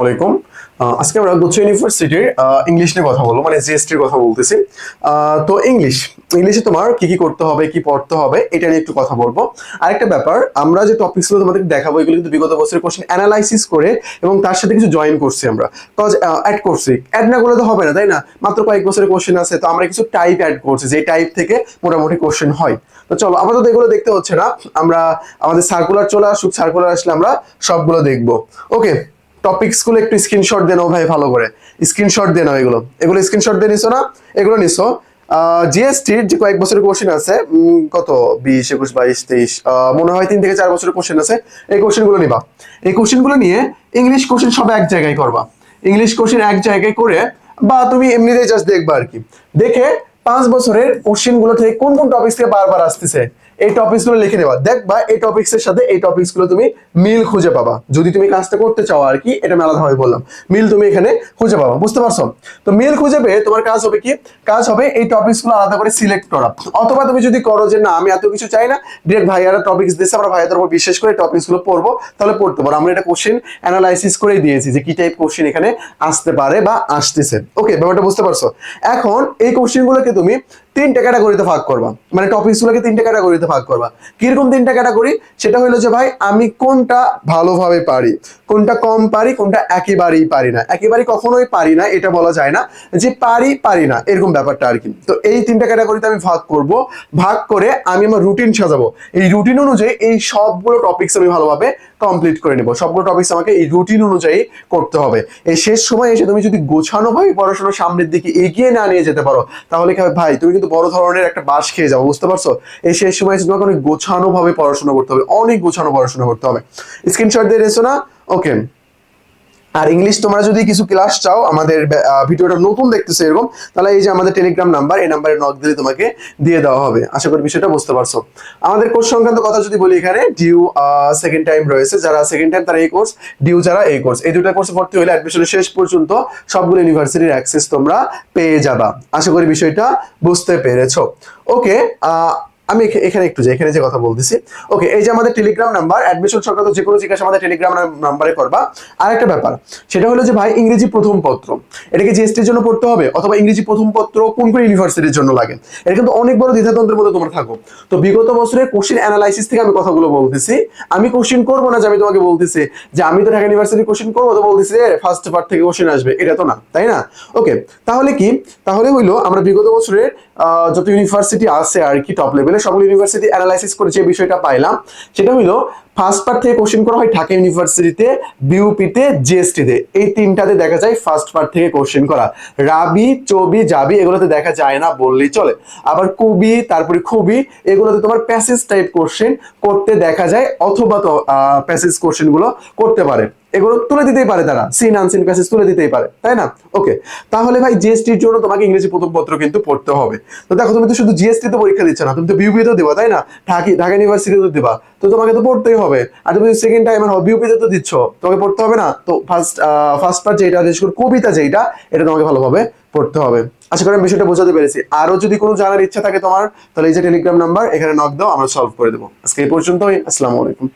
আলাইকুম। আজকে আমরা গুচ্ছ ইউনিভার্সিটির ইংলিশ নিয়ে কথা বলব মানে জিএসটির কথা বলতেছি। তো ইংলিশ ইংলিশে তোমার কি কি করতে হবে, কি পড়তে হবে, এটা নিয়ে একটু কথা বলব। আরেকটা ব্যাপার, আমরা যে টপিকসগুলো তোমাদেরকে দেখাবো, এগুলো কিন্তু বিগত বছরের কোশ্চেন অ্যানালাইসিস করে এবং তার সাথে কিছু জয়েন করছি আমরা। কজ অ্যাড করছি। অ্যাড না করলে তো হবে না, তাই না? মাত্র কয়েক বছরের কোশ্চেন আছে, তো আমরা কিছু টাইপ অ্যাড করছি যে টাইপ থেকে মোটামুটি কোশ্চেন হয়। তো চলো, আপাতত এগুলো দেখতে হচ্ছে না, আমরা আমাদের সার্কুলার চলে আসুক সার্কুলার আসলে আমরা সবগুলো দেখব। ওকে টপিকসগুলো একটু স্ক্রিনশট দিয়ে নাও ভাই ভালো করে। স্ক্রিনশট দিয়ে নাও এগুলো। এগুলো স্ক্রিনশট দিয়ে নিছো না? এগুলো নিছো। জিএসটির যে কয়েক বছরের কোশ্চেন আছে কত? বিশ, একুশ, বাইশ, তেইশ মনে হয় তিন থেকে চার বছরের কোশ্চেন আছে। এই কোশ্চেনগুলো নিবা। এই কোশ্চেনগুলো নিয়ে ইংলিশ কোশ্চেন সব এক জায়গায় করবা। ইংলিশ কোশ্চেন এক জায়গায় করে বা তুমি এমনিতেই জাস্ট দেখবা আর কি। দেখে পাঁচ বছরের কোশ্চেনগুলো থেকে কোন কোন টপিক্স থেকে বারবার আসতেছে? এই টপিকসগুলো লিখে নেবা। দেখবা এই টপিক্স এর সাথে এই টপিকসগুলো তুমি মিল খুঁজে পাবা। যদি তুমি কাজটা করতে চাও আর কি, এটা আমি আলাদাভাবে বললাম। মিল তুমি এখানে খুঁজে পাবা, বুঝতে পারছ? তো মিল খুঁজে পেয়ে তোমার কাজ হবে কি? কাজ হবে এই টপিকসগুলো আলাদা করে সিলেক্ট করা। অথবা তুমি যদি করো যে, না, আমি এত কিছু চাই না। ডিরেক্ট ভাইয়ারা টপিক্স দিয়েছে, আমরা ভাইয়াদের উপর বিশেষ করে টপিকসগুলো পড়ব, তাহলে পড়তে পারো। আমরা এটা কোশ্চেন অ্যানালাইসিস করে দিয়েছি যে, কি টাইপ কোশ্চেন এখানে আসতে পারে বা আসতেছে। ওকে ব্যাপারটা বুঝতে পারছ? এখন এই কোশ্চেন গুলোকে তুমি তিনটা ক্যাটাগরিতে ভাগ করবা। মানে টপিকস গুলোকে তিনটা ক্যাটাগরিতে ভাগ করবা। কীরকম তিনটা ক্যাটাগরি সেটা হলো যে, ভাই, আমি কোনটা ভালোভাবে পারি, কোনটা কম পারি, কোনটা একেবারেই পারি না। একেবারেই কখনোই পারি না, এটা বলা যায় না যে পারি পারি না, এরকম ব্যাপারটা আর কি। তো এই তিনটা ক্যাটাগরিতে আমি ভাগ করব। ভাগ করে আমি আমার রুটিন সাজাবো। এই রুটিন অনুযায়ী এই সবগুলো টপিকস আমি ভালোভাবে কমপ্লিট করে নেব। সবগুলো টপিকস আমাকে এই রুটিন অনুযায়ী করতে হবে। এই শেষ সময় এসে তুমি যদি গোছানো ভাবে পড়াশোনা সামনের দিকে এগিয়ে না নিয়ে যেতে পারো, তাহলে ভাই, তুমি কিন্তু বড় ধরনের একটা বাস খেয়ে যাব, বুঝতে পারছ? এই শেষ সময় তোমাকে অনেক গোছানো ভাবে পড়াশোনা করতে হবে, অনেক গোছানো পড়াশোনা করতে হবে। স্ক্রিনশট দিয়ে রেছো না? ওকে আর ইংলিশ তোমরা যদি কিছু ক্লাস চাও, আমাদের ভিডিওটা নতুন দেখতেছো এরকম, তাহলে এই যে আমাদের টেলিগ্রাম নাম্বার এই নাম্বারে নক দিলে তোমাকে দিয়ে দেওয়া হবে। আশা করি বিষয়টা বুঝতে পারছ। আমাদের কোর্স সংক্রান্ত কথা যদি বলি এখানে ডিউ সেকেন্ড টাইম রয়েছে। যারা সেকেন্ড টাইম তারা এই কোর্স ডিউ যারা এই কোর্স এই দুটা কোর্সে ভর্তি হলে অ্যাডমিশনের শেষ পর্যন্ত সবগুলো ইউনিভার্সিটির অ্যাক্সেস তোমরা পেয়ে যাবা। আশা করি বিষয়টা বুঝতে পেরেছ। ওকে আমি এখানে একটু যাই, এখানে যে কথা বলতেছি। ওকে এই যে আমাদের টেলিগ্রাম নাম্বার অ্যাডমিশন সংক্রান্ত যে কোনো জিজ্ঞাসা আমাদের টেলিগ্রাম নাম্বারে করবা। আরেকটা ব্যাপার, সেটা হলো যে ভাই ইংরেজি প্রথম পত্র এটাকে জিএসটির জন্য পড়তে হবে? অথবা ইংরেজি প্রথম পত্র কোন কোন ইউনিভার্সিটির জন্য লাগে? এটা কিন্তু অনেক বড় দ্বিধাদ্বন্দ্বের মধ্যে তোমরা থাকো। তো বিগত বছরের কোশ্চেন অ্যানালাইসিস থেকে আমি কথাগুলো বলতেছি। আমি কোশ্চেন করব না যে আমি তোমাকে বলতেছি যে আমি তো ঢাকা ইউনিভার্সিটি কোশ্চেন করব, তো বলতেছি যে ফার্স্ট পার্ট থেকে কোশ্চেন আসবে। এটা তো না, তাই না? ওকে তাহলে কি? তাহলে হইল আমরা বিগত বছরের যত ইউনিভার্সিটি আছে আর কি টপ লেভেলে সকল ইউনিভার্সিটি অ্যানালাইসিস করে যে বিষয়টা পাইলাম, সেটা হইল ফার্স্ট পার্ট থেকে কোশ্চেন করা হয় ঢাকা ইউনিভার্সিটিতে বিউপিতে জিএসটিতে এই তিনটাতে দেখা যায় ফার্স্ট পার্ট থেকে কোশ্চেন করা। রাবি, চবি, জাবি, এগুলোতে দেখা যায় না বললেই চলে। আবার কবি, তারপরে খুবই এগুলোতে তোমার প্যাসেজ টাইপ কোশ্চেন করতে দেখা যায়, অথবা প্যাসেজ কোশ্চেনগুলো করতে পারে। এগুলো তুলে দিতেই পারে তারা। সিন, আনসিন প্যাসেজ তুলে দিতেই পারে, তাই না? ওকে তাহলে ভাই জিএসটির জন্য তোমাকে ইংরেজি প্রথম পত্র কিন্তু পড়তে হবে। তো দেখো, তুমি তো শুধু জিএসটি তো পরীক্ষা দিচ্ছ না, তুমি তো বিউপিতেও দিবা, তাই না? ঢাকি ঢাকা ইউনিভার্সিটিতেও দিবা। তো তোমাকে তো পড়তেই হবে। আর তুমি সেকেন্ড টাইম আর বিউপিতে তো দিচ্ছ। তোমাকে পড়তে হবে না? তো ফার্স্ট ফার্স্ট পার্ট যেটা বিশেষ করে কবিতা যেটা এটা তোমাকে ভালোভাবে পড়তে হবে। আশা করি আমি বিষয়টা বোঝাতে পেরেছি। আরও যদি কোনো জানার ইচ্ছা থাকে তোমার, তাহলে এই যে টেলিগ্রাম নাম্বার এখানে নক দাও, আমরা সলভ করে দেবো। আজকে এই পর্যন্তই, আসসালামু আলাইকুম।